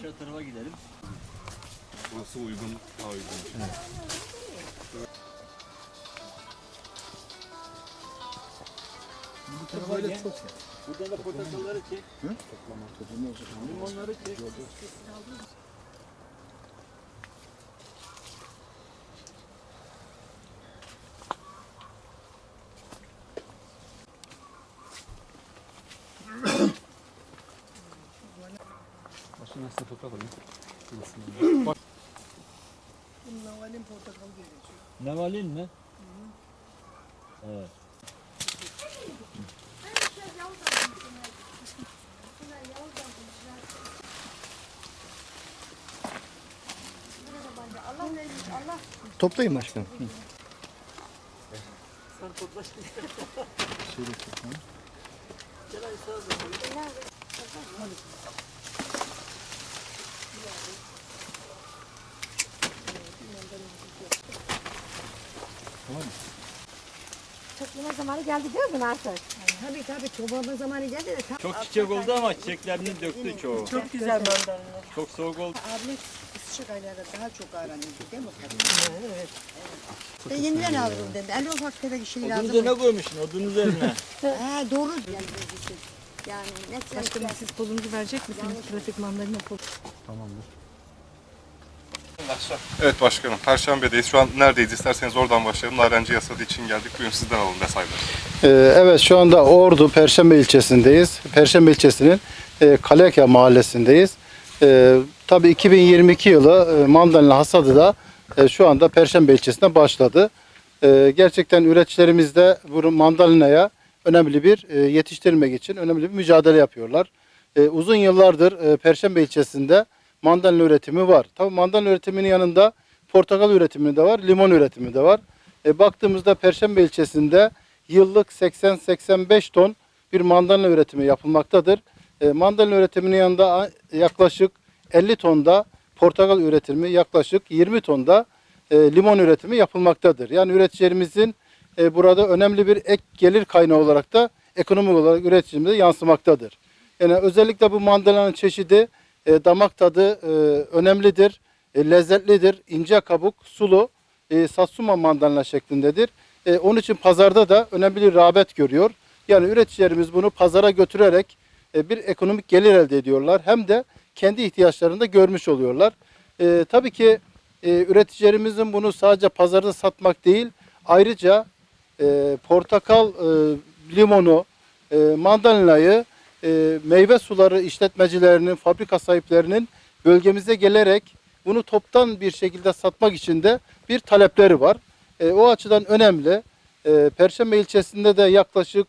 aşağı tarafa gidelim. Burası uygun, daha uygun. Bu tarafa gel. Buradan da portakalları çek. Limonları çek. Başka nasıl toprak alayım? Navalin portakal diye geçiyor. Nevalin mi? Evet. Toplayın başkanım. Sen topla şimdi. Şöyle toplayın. Gel ay sağa doğru. Toplama zamanı geldi değil mi artık? Tabii tabii toplama zamanı geldi de tam Çok çiçek oldu ama çiçeklerini döktü çoğu. çok güzel mandalina. Çok soğuk oldu. Abi sıcak aylarda daha çok aranıyordu değil mi? Evet. Ben yeniden aldım dedi. En ufak tefek şey Odun lazım. üzerine koymuşsun, odun üzerine. Ha doğru. Yani, yani ne Başkanım siz kolunuzu verecek misiniz? Trafik mandalina kolu. Evet başkanım, Perşembe'deyiz. Şu an neredeyiz? İsterseniz oradan başlayalım. Narenci yasadı için geldik. Buyurun sizden alalım detayları. Ee, Evet şu anda Ordu Perşembe ilçesindeyiz. Perşembe ilçesinin e, Kaleka mahallesindeyiz. Ee, Tabii 2022 yılı e, mandalina hasadı da e, şu anda Perşembe ilçesinde başladı. Ee, Gerçekten üreticilerimiz de bu mandalinaya önemli bir e, yetiştirmek için önemli bir mücadele yapıyorlar. Ee, Uzun yıllardır e, Perşembe ilçesinde mandalina üretimi var. Tabii mandalina üretiminin yanında portakal üretimi de var, limon üretimi de var. E, baktığımızda Perşembe ilçesinde yıllık 80-85 ton bir mandalina üretimi yapılmaktadır. E, mandalina üretiminin yanında yaklaşık 50 tonda portakal üretimi, yaklaşık 20 tonda e, limon üretimi yapılmaktadır. Yani üreticilerimizin e, burada önemli bir ek gelir kaynağı olarak da ekonomik olarak üreticimize yansımaktadır. Yani özellikle bu mandalinanın çeşidi e, damak tadı e, önemlidir, e, lezzetlidir, ince kabuk, sulu, e, satsuma mandalina şeklindedir. E, onun için pazarda da önemli bir rağbet görüyor. Yani üreticilerimiz bunu pazara götürerek e, bir ekonomik gelir elde ediyorlar. Hem de kendi ihtiyaçlarını da görmüş oluyorlar. E, tabii ki e, üreticilerimizin bunu sadece pazarda satmak değil, ayrıca e, portakal, e, limonu, e, mandalinayı e, meyve suları işletmecilerinin, fabrika sahiplerinin bölgemize gelerek bunu toptan bir şekilde satmak için de bir talepleri var. E, o açıdan önemli. E, Perşembe ilçesinde de yaklaşık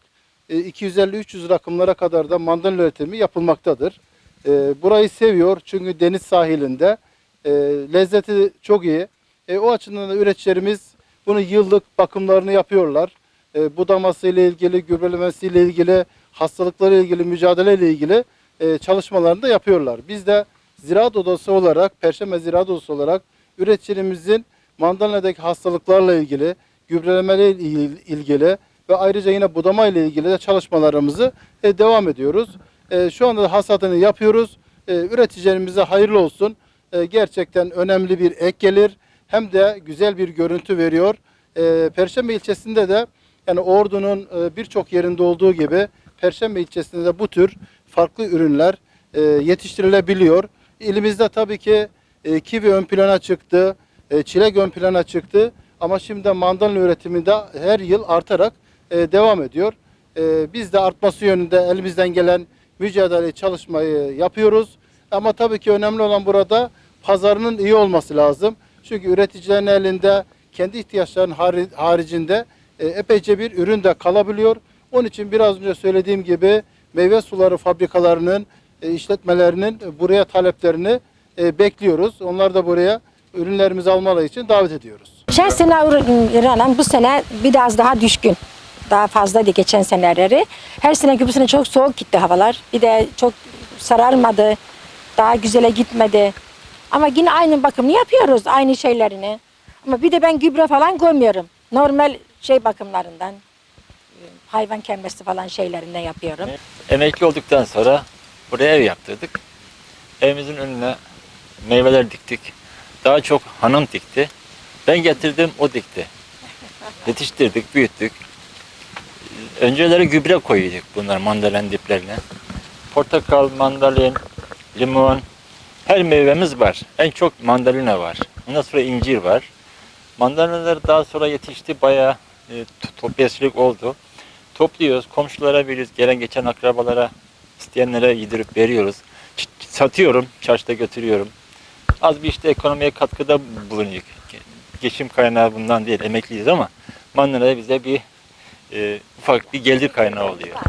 e, 250-300 rakımlara kadar da mandalina üretimi yapılmaktadır. E, burayı seviyor çünkü deniz sahilinde. E, lezzeti çok iyi. E, o açıdan da üreticilerimiz bunu yıllık bakımlarını yapıyorlar. E, budaması ile ilgili, gübrelemesi ile ilgili, hastalıkları ile ilgili, mücadele ile ilgili e, çalışmalarını da yapıyorlar. Biz de Ziraat Odası olarak, Perşembe Ziraat Odası olarak üreticilerimizin mandalinadaki hastalıklarla ilgili, gübrelemeyle il- ilgili ve ayrıca yine budama ile ilgili de çalışmalarımızı e, devam ediyoruz. E, şu anda da hasadını yapıyoruz. E, üreticilerimize hayırlı olsun. E, gerçekten önemli bir ek gelir hem de güzel bir görüntü veriyor. E, Perşembe ilçesinde de yani Ordu'nun e, birçok yerinde olduğu gibi Perşembe ilçesinde de bu tür farklı ürünler e, yetiştirilebiliyor. İlimizde tabii ki e, kivi ön plana çıktı, e, çilek ön plana çıktı ama şimdi de mandalina üretimi de her yıl artarak e, devam ediyor. E, biz de artması yönünde elimizden gelen mücadele çalışmayı yapıyoruz. Ama tabii ki önemli olan burada pazarının iyi olması lazım. Çünkü üreticilerin elinde kendi ihtiyaçlarının hari- haricinde e, epeyce bir ürün de kalabiliyor. Onun için biraz önce söylediğim gibi meyve suları fabrikalarının, e, işletmelerinin e, buraya taleplerini bekliyoruz. Onlar da buraya ürünlerimizi almaları için davet ediyoruz. Geçen sene İran'ın bu sene biraz daha düşkün. Daha fazlaydı geçen seneleri. Her sene gibi sene çok soğuk gitti havalar. Bir de çok sararmadı. Daha güzele gitmedi. Ama yine aynı bakımını yapıyoruz. Aynı şeylerini. Ama bir de ben gübre falan koymuyorum. Normal şey bakımlarından. Hayvan kemmesi falan şeylerinden yapıyorum. Emekli olduktan sonra buraya ev yaptırdık. evimizin önüne meyveler diktik. Daha çok hanım dikti. Ben getirdim, o dikti. Yetiştirdik, büyüttük. Önceleri gübre koyuyorduk bunlar mandalina diplerine. Portakal, mandalin, limon, her meyvemiz var. En çok mandalina var. Ondan sonra incir var. Mandalinalar daha sonra yetişti, bayağı e, topyasılık oldu. Topluyoruz, komşulara veriyoruz, gelen geçen akrabalara, isteyenlere yedirip veriyoruz. Ç- satıyorum, çarşıda götürüyorum. Az bir işte ekonomiye katkıda bulunuyor. Geçim kaynağı bundan değil, emekliyiz ama mandalina bize bir e, ufak bir gelir kaynağı oluyor.